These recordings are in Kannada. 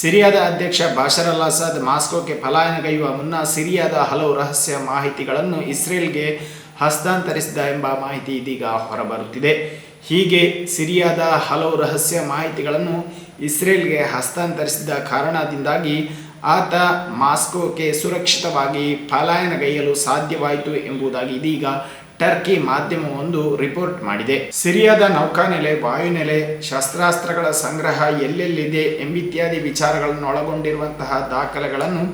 ಸಿರಿಯಾದ ಅಧ್ಯಕ್ಷ ಬಾಷರ್ ಅಲ್ ಅಸಾದ್ ಮಾಸ್ಕೋಕ್ಕೆ ಪಲಾಯನಗೈಯುವ ಮುನ್ನ ಸಿರಿಯಾದ ಹಲವು ರಹಸ್ಯ ಮಾಹಿತಿಗಳನ್ನು ಇಸ್ರೇಲ್ಗೆ ಹಸ್ತಾಂತರಿಸಿದ ಎಂಬ ಮಾಹಿತಿ ಇದೀಗ ಹೊರಬರುತ್ತಿದೆ. ಹೀಗೆ ಸಿರಿಯಾದ ಹಲವು ರಹಸ್ಯ ಮಾಹಿತಿಗಳನ್ನು ಇಸ್ರೇಲ್ಗೆ ಹಸ್ತಾಂತರಿಸಿದ ಕಾರಣದಿಂದಾಗಿ ಆತ ಮಾಸ್ಕೋಕ್ಕೆ ಸುರಕ್ಷಿತವಾಗಿ ಪಲಾಯನಗೈಯಲು ಸಾಧ್ಯವಾಯಿತು ಎಂಬುದಾಗಿ ಇದೀಗ ಟರ್ಕಿ ಮಾಧ್ಯಮವೊಂದು ರಿಪೋರ್ಟ್ ಮಾಡಿದೆ. ಸಿರಿಯಾದ ನೌಕಾನೆಲೆ ವಾಯುನೆಲೆ ಶಸ್ತ್ರಾಸ್ತ್ರಗಳ ಸಂಗ್ರಹ ಎಲ್ಲೆಲ್ಲಿದೆ ಎಂಬಿತ್ಯಾದಿ ವಿಚಾರಗಳನ್ನು ಒಳಗೊಂಡಿರುವಂತಹ ದಾಖಲೆಗಳನ್ನು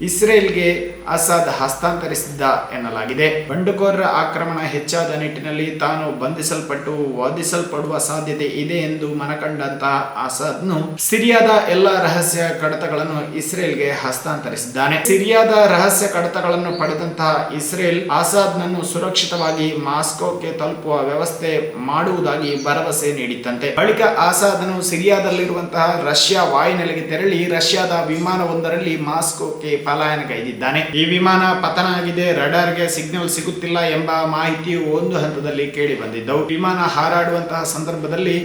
ಇಸ್ರೇಲ್ಗೆ ಅಸಾದ್ ಹಸ್ತಾಂತರಿಸಿದ್ದ ಎನ್ನಲಾಗಿದೆ. ಬಂಡುಕೋರರ ಆಕ್ರಮಣ ಹೆಚ್ಚಾದ ನಿಟ್ಟಿನಲ್ಲಿ ತಾನು ಬಂಧಿಸಲ್ಪಟ್ಟು ವಾದಿಸಲ್ಪಡುವ ಸಾಧ್ಯತೆ ಇದೆ ಎಂದು ಮನಕಂಡಂತಹ ಅಸಾದ್ನು ಸಿರಿಯಾದ ಎಲ್ಲ ರಹಸ್ಯ ಕಡತಗಳನ್ನು ಇಸ್ರೇಲ್ಗೆ ಹಸ್ತಾಂತರಿಸಿದ್ದಾನೆ. ಸಿರಿಯಾದ ರಹಸ್ಯ ಕಡತಗಳನ್ನು ಪಡೆದಂತಹ ಇಸ್ರೇಲ್ ಆಸಾದ್ನನ್ನು ಸುರಕ್ಷಿತವಾಗಿ ಮಾಸ್ಕೋಕ್ಕೆ ತಲುಪುವ ವ್ಯವಸ್ಥೆ ಮಾಡುವುದಾಗಿ ಭರವಸೆ ನೀಡಿತ್ತಂತೆ. ಬಳಿಕ ಆಸಾದ್ನು ಸಿರಿಯಾದಲ್ಲಿರುವಂತಹ ರಷ್ಯಾ ವಾಯುನೆಲೆಗೆ ತೆರಳಿ ರಷ್ಯಾದ ವಿಮಾನವೊಂದರಲ್ಲಿ ಮಾಸ್ಕೋಕ್ಕೆ ಪಲಾಯನಗೈದಿದ್ದಾನೆ ಈ ವಿಮಾನ ಪತನ ಆಗಿದೆ, ರಡಾರ್ಗೆ ಸಿಗ್ನಲ್ ಸಿಗುತ್ತಿಲ್ಲ ಎಂಬ ಮಾಹಿತಿಯು ಒಂದು ಹಂತದಲ್ಲಿ ಕೇಳಿ ಬಂದಿದ್ದವು. ವಿಮಾನ ಹಾರಾಡುವಂತಹ ಸಂದರ್ಭದಲ್ಲಿ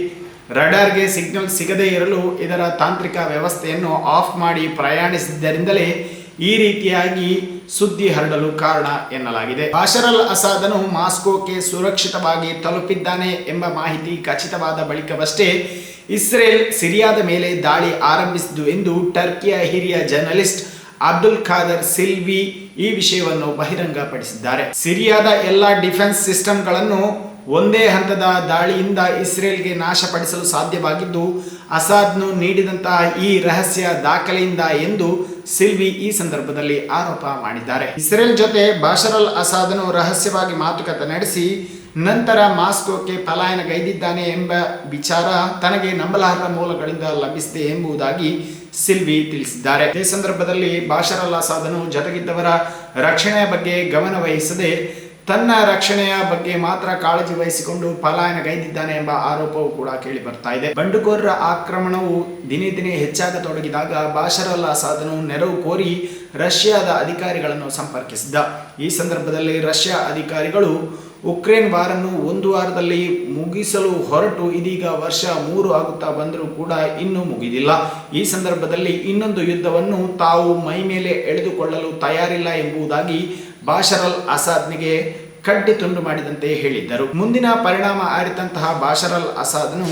ರಡಾರ್ಗೆ ಸಿಗ್ನಲ್ ಸಿಗದೇ ಇರಲು ಇದರ ತಾಂತ್ರಿಕ ವ್ಯವಸ್ಥೆಯನ್ನು ಆಫ್ ಮಾಡಿ ಪ್ರಯಾಣಿಸಿದ್ದರಿಂದಲೇ ಈ ರೀತಿಯಾಗಿ ಸುದ್ದಿ ಹರಡಲು ಕಾರಣ ಎನ್ನಲಾಗಿದೆ. ಬಾಷರಲ್ ಅಸಾದನು ಮಾಸ್ಕೋಕ್ಕೆ ಸುರಕ್ಷಿತವಾಗಿ ತಲುಪಿದ್ದಾನೆ ಎಂಬ ಮಾಹಿತಿ ಖಚಿತವಾದ ಬಳಿಕವಷ್ಟೇ ಇಸ್ರೇಲ್ ಸಿರಿಯಾದ ಮೇಲೆ ದಾಳಿ ಆರಂಭಿಸಿದ್ದು ಎಂದು ಟರ್ಕಿಯ ಹಿರಿಯ ಜರ್ನಲಿಸ್ಟ್ ಅಬ್ದುಲ್ ಖಾದರ್ ಸಿಲ್ವಿ ಈ ವಿಷಯವನ್ನು ಬಹಿರಂಗಪಡಿಸಿದ್ದಾರೆ. ಸಿರಿಯಾದ ಎಲ್ಲ ಡಿಫೆನ್ಸ್ ಸಿಸ್ಟಮ್ಗಳನ್ನು ಒಂದೇ ಹಂತದ ದಾಳಿಯಿಂದ ಇಸ್ರೇಲ್ಗೆ ನಾಶಪಡಿಸಲು ಸಾಧ್ಯವಾಗಿದ್ದು, ಅಸಾದ್ನು ನೀಡಿದಂತಹ ಈ ರಹಸ್ಯ ದಾಖಲೆಯಿಂದ ಎಂದು ಸಿಲ್ವಿ ಈ ಸಂದರ್ಭದಲ್ಲಿ ಆರೋಪ ಮಾಡಿದ್ದಾರೆ. ಇಸ್ರೇಲ್ ಜೊತೆ ಬಾಷರ್ ಅಲ್ ಅಸಾದನು ರಹಸ್ಯವಾಗಿ ಮಾತುಕತೆ ನಡೆಸಿ, ನಂತರ ಮಾಸ್ಕೋಕ್ಕೆ ಪಲಾಯನಗೈದಿದ್ದಾನೆ ಎಂಬ ವಿಚಾರ ತನಗೆ ನಂಬಲಾರದ ಮೂಲಗಳಿಂದ ಲಭಿಸಿದೆ ಎಂಬುದಾಗಿ ಸಿಲ್ವಿ ತಿಳಿಸಿದ್ದಾರೆ. ಈ ಸಂದರ್ಭದಲ್ಲಿ ಬಾಷರ್ ಸಾಧನು ಜೊತೆಗಿದ್ದವರ ರಕ್ಷಣೆಯ ಬಗ್ಗೆ ಗಮನ ವಹಿಸದೆ ತನ್ನ ರಕ್ಷಣೆಯ ಬಗ್ಗೆ ಮಾತ್ರ ಕಾಳಜಿ ವಹಿಸಿಕೊಂಡು ಪಲಾಯನಗೈದಿದ್ದಾನೆ ಎಂಬ ಆರೋಪವು ಕೂಡ ಕೇಳಿ ಬರ್ತಾ ಇದೆ. ಬಂಡುಕೋರರ ಆಕ್ರಮಣವು ದಿನೇ ದಿನೇ ಹೆಚ್ಚಾಗತೊಡಗಿದಾಗ ತೊಡಗಿದಾಗ ಭಾಷರಲ್ಲಾ ಸಾಧನು ನೆರವು ಕೋರಿ ರಷ್ಯಾದ ಅಧಿಕಾರಿಗಳನ್ನು ಸಂಪರ್ಕಿಸಿದ್ದ. ಈ ಸಂದರ್ಭದಲ್ಲಿ ರಷ್ಯಾ ಅಧಿಕಾರಿಗಳು ಉಕ್ರೇನ್ ವಾರನ್ನು ಒಂದು ವಾರದಲ್ಲಿ ಮುಗಿಸಲು ಹೊರಟು. ಇದೀಗ ವರ್ಷ ಮೂರು ಆಗುತ್ತಾ ಬಂದರೂ ಕೂಡ ಇನ್ನೂ ಮುಗಿದಿಲ್ಲ. ಈ ಸಂದರ್ಭದಲ್ಲಿ ಇನ್ನೊಂದು ಯುದ್ಧವನ್ನು ತಾವು ಮೈ ಮೇಲೆ ಎಳೆದುಕೊಳ್ಳಲು ತಯಾರಿಲ್ಲ ಎಂಬುದಾಗಿ ಬಾಷರಲ್ ಅಸಾದ್ನಿಗೆ ಕಡ್ಡಿ ತುಂಡು ಮಾಡಿದಂತೆ ಹೇಳಿದ್ದರು. ಮುಂದಿನ ಪರಿಣಾಮ ಆರಿತಂತಹ ಬಾಷರಲ್ ಅಸಾದ್ನು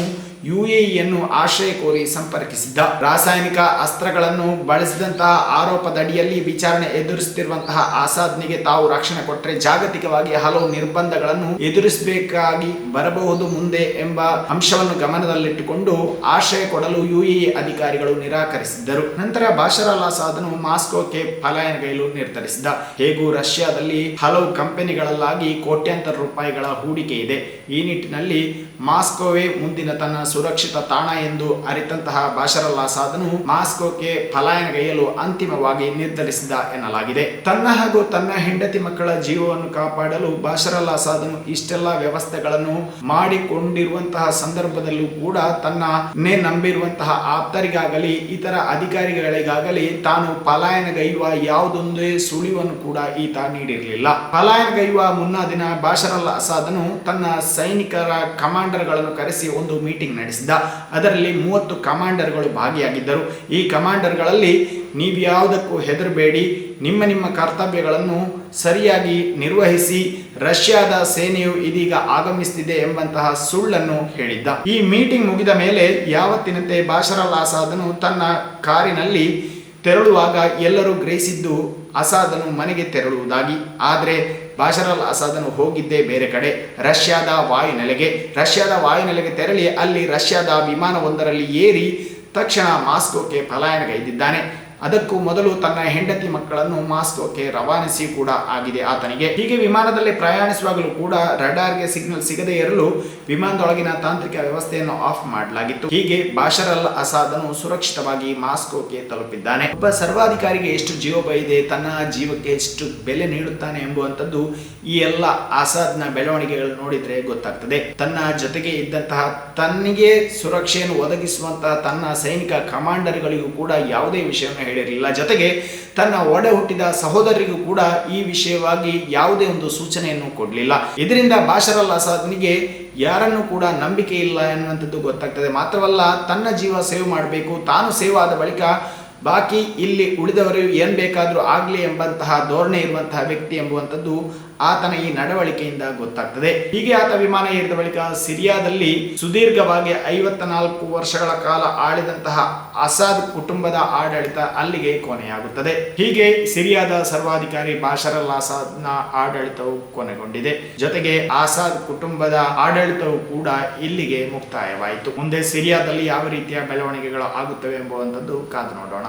ಯುಎಇಯನ್ನು ಆಶ್ರಯ ಕೋರಿ ಸಂಪರ್ಕಿಸಿದ್ದ ರಾಸಾಯನಿಕ ಅಸ್ತ್ರಗಳನ್ನು ಬಳಸಿದಂತಹ ಆರೋಪದಡಿಯಲ್ಲಿ ವಿಚಾರಣೆ ಎದುರಿಸುತ್ತಿರುವಂತಹ ಆಸಾದ್ನಿಗೆ ತಾವು ರಕ್ಷಣೆ ಕೊಟ್ಟರೆ ಜಾಗತಿಕವಾಗಿ ಹಲವು ನಿರ್ಬಂಧಗಳನ್ನು ಎದುರಿಸಬೇಕಾಗಿ ಬರಬಹುದು ಮುಂದೆ ಎಂಬ ಅಂಶವನ್ನು ಗಮನದಲ್ಲಿಟ್ಟುಕೊಂಡು ಆಶ್ರಯ ಕೊಡಲು ಯುಎಇ ಅಧಿಕಾರಿಗಳು ನಿರಾಕರಿಸಿದ್ದರು. ನಂತರ ಬಾಷರ್ ಅಲ್ ಅಸಾದ್ನು ಮಾಸ್ಕೋಕ್ಕೆ ಪಲಾಯನಗೈಲು ನಿರ್ಧರಿಸಿದ ಹೇಗೂ ರಷ್ಯಾದಲ್ಲಿ ಹಲವು ಕಂಪನಿಗಳಲ್ಲಾಗಿ ಕೋಟ್ಯಾಂತರ ರೂಪಾಯಿಗಳ ಹೂಡಿಕೆ ಇದೆ. ಈ ನಿಟ್ಟಿನಲ್ಲಿ ಮಾಸ್ಕೋವೇ ಮುಂದಿನ ತನ್ನ ಸುರಕ್ಷಿತ ತಾಣ ಎಂದು ಅರಿತಂತಹ ಬಾಷರ್ ಸಾಧನು ಮಾಸ್ಕೋಕ್ಕೆ ಪಲಾಯನಗೈಯಲು ಅಂತಿಮವಾಗಿ ನಿರ್ಧರಿಸಿದ ಎನ್ನಲಾಗಿದೆ. ತನ್ನ ಹಾಗೂ ತನ್ನ ಹೆಂಡತಿ ಮಕ್ಕಳ ಜೀವವನ್ನು ಕಾಪಾಡಲು ಬಾಷರ್ ಸಾಧನು ಇಷ್ಟೆಲ್ಲ ವ್ಯವಸ್ಥೆಗಳನ್ನು ಮಾಡಿಕೊಂಡಿರುವಂತಹ ಸಂದರ್ಭದಲ್ಲೂ ಕೂಡ ತನ್ನನ್ನೇ ನಂಬಿರುವಂತಹ ಆಪ್ತರಿಗಾಗಲಿ, ಇತರ ಅಧಿಕಾರಿಗಳಿಗಾಗಲಿ ತಾನು ಪಲಾಯನಗೈಯುವ ಯಾವುದೊಂದೇ ಸುಳಿವನ್ನು ಕೂಡ ಈತ ನೀಡಿರಲಿಲ್ಲ. ಪಲಾಯನಗೈಯುವ ಮುನ್ನ ದಿನ ಬಾಷರ್ ಅಲ್ ಅಸಾದನು ತನ್ನ ಸೈನಿಕರ ಕಮಾಂಡರ್ಗಳನ್ನು ಕರೆಸಿ ಒಂದು ಮೀಟಿಂಗ್ ನಡೆಸಿದ. ಅದರಲ್ಲಿ ಮೂವತ್ತು ಕಮಾಂಡರ್ಗಳು ಭಾಗಿಯಾಗಿದ್ದರು. ಈ ಕಮಾಂಡರ್ಗಳಲ್ಲಿ ನೀವು ಯಾವುದಕ್ಕೂ ಹೆದರಬೇಡಿ. ನಿಮ್ಮ ನಿಮ್ಮ ಕರ್ತವ್ಯಗಳನ್ನು ಸರಿಯಾಗಿ ನಿರ್ವಹಿಸಿ. ರಷ್ಯಾದ ಸೇನೆಯು ಇದೀಗ ಆಗಮಿಸುತ್ತಿದೆ ಎಂಬಂತಹ ಸುಳ್ಳನ್ನು ಹೇಳಿದ್ದ. ಈ ಮೀಟಿಂಗ್ ಮುಗಿದ ಮೇಲೆ ಯಾವತ್ತಿನಂತೆ ಬಾಷರಲ್ ಆಸಾದನು ತನ್ನ ಕಾರಿನಲ್ಲಿ ತೆರಳುವಾಗ ಎಲ್ಲರೂ ಗ್ರಹಿಸಿದ್ದು ಅಸಾದನು ಮನೆಗೆ ತೆರಳುವುದಾಗಿ. ಆದರೆ ಬಾಷರ್ ಅಲ್ ಅಸಾದನು ಹೋಗಿದ್ದೇ ಬೇರೆ ಕಡೆ. ರಷ್ಯಾದ ವಾಯುನೆಲೆಗೆ ರಷ್ಯಾದ ವಾಯುನೆಲೆಗೆ ತೆರಳಿ ಅಲ್ಲಿ ರಷ್ಯಾದ ವಿಮಾನವೊಂದರಲ್ಲಿ ಏರಿ ತಕ್ಷಣ ಮಾಸ್ಕೋಕ್ಕೆ ಪಲಾಯನಗೈದಿದ್ದಾನೆ. ಅದಕ್ಕೂ ಮೊದಲು ತನ್ನ ಹೆಂಡತಿ ಮಕ್ಕಳನ್ನು ಮಾಸ್ಕೋಕ್ಕೆ ರವಾನಿಸಿ ಕೂಡ ಆಗಿದೆ ಆತನಿಗೆ. ಹೀಗೆ ವಿಮಾನದಲ್ಲಿ ಪ್ರಯಾಣಿಸುವಾಗಲೂ ಕೂಡ ರಡಾರ್ಗೆ ಸಿಗ್ನಲ್ ಸಿಗದೇ ಇರಲು ವಿಮಾನದೊಳಗಿನ ತಾಂತ್ರಿಕ ವ್ಯವಸ್ಥೆಯನ್ನು ಆಫ್ ಮಾಡಲಾಗಿತ್ತು. ಹೀಗೆ ಬಾಷರ್ ಅಲ್ ಅಸಾದನು ಸುರಕ್ಷಿತವಾಗಿ ಮಾಸ್ಕೋಕ್ಕೆ ತಲುಪಿದ್ದಾನೆ. ಒಬ್ಬ ಸರ್ವಾಧಿಕಾರಿಗೆ ಎಷ್ಟು ಜೀವ ಇದೆ ತನ್ನ ಜೀವಕ್ಕೆ ಎಷ್ಟು ಬೆಲೆ ನೀಡುತ್ತಾನೆ ಎಂಬುವಂಥದ್ದು ಈ ಎಲ್ಲ ಅಸಾದ್ನ ಬೆಳವಣಿಗೆಗಳು ನೋಡಿದ್ರೆ ಗೊತ್ತಾಗ್ತದೆ. ತನ್ನ ಜೊತೆಗೆ ಇದ್ದಂತಹ ತನ್ನಿಗೆ ಸುರಕ್ಷೆಯನ್ನು ಒದಗಿಸುವಂತಹ ತನ್ನ ಸೈನಿಕ ಕಮಾಂಡರ್ಗಳಿಗೂ ಕೂಡ ಯಾವುದೇ ವಿಷಯವನ್ನು ಹೇಳಿರಲಿಲ್ಲ. ಜೊತೆಗೆ ತನ್ನ ಒಡೆ ಹುಟ್ಟಿದ ಸಹೋದರಿಗೂ ಕೂಡ ಈ ವಿಷಯವಾಗಿ ಯಾವುದೇ ಒಂದು ಸೂಚನೆಯನ್ನು ಕೊಡಲಿಲ್ಲ. ಇದರಿಂದ ಬಾಷರ್ ಅಲ್ ಅಸಾದ್ನಿಗೆ ಯಾರನ್ನು ಕೂಡ ನಂಬಿಕೆ ಇಲ್ಲ ಎನ್ನುವಂಥದ್ದು ಗೊತ್ತಾಗ್ತದೆ. ಮಾತ್ರವಲ್ಲ, ತನ್ನ ಜೀವ ಸೇವ್ ಮಾಡಬೇಕು, ತಾನು ಸೇವ್ ಆದ ಬಳಿಕ ಬಾಕಿ ಇಲ್ಲಿ ಉಳಿದವರು ಏನು ಬೇಕಾದರೂ ಆಗಲಿ ಎಂಬಂತಹ ಧೋರಣೆ ಇರುವಂತಹ ವ್ಯಕ್ತಿ ಎಂಬುವಂಥದ್ದು ಆತನ ಈ ನಡವಳಿಕೆಯಿಂದ ಗೊತ್ತಾಗ್ತದೆ. ಹೀಗೆ ಆತ ವಿಮಾನ ಏರಿದ ಬಳಿಕ ಸಿರಿಯಾದಲ್ಲಿ ಸುದೀರ್ಘವಾಗಿ ಐವತ್ತ ನಾಲ್ಕು ವರ್ಷಗಳ ಕಾಲ ಆಳಿದಂತಹ ಅಸಾದ್ ಕುಟುಂಬದ ಆಡಳಿತ ಅಲ್ಲಿಗೆ ಕೊನೆಯಾಗುತ್ತದೆ. ಹೀಗೆ ಸಿರಿಯಾದ ಸರ್ವಾಧಿಕಾರಿ ಬಾಷರ್ ಅಲ್ ಅಸಾದ್ನ ಆಡಳಿತವು ಕೊನೆಗೊಂಡಿದೆ. ಜೊತೆಗೆ ಆಸಾದ್ ಕುಟುಂಬದ ಆಡಳಿತವು ಕೂಡ ಇಲ್ಲಿಗೆ ಮುಕ್ತಾಯವಾಯಿತು. ಮುಂದೆ ಸಿರಿಯಾದಲ್ಲಿ ಯಾವ ರೀತಿಯ ಬೆಳವಣಿಗೆಗಳು ಆಗುತ್ತವೆ ಎಂಬುವಂಥದ್ದು ಕಾದು ನೋಡೋಣ.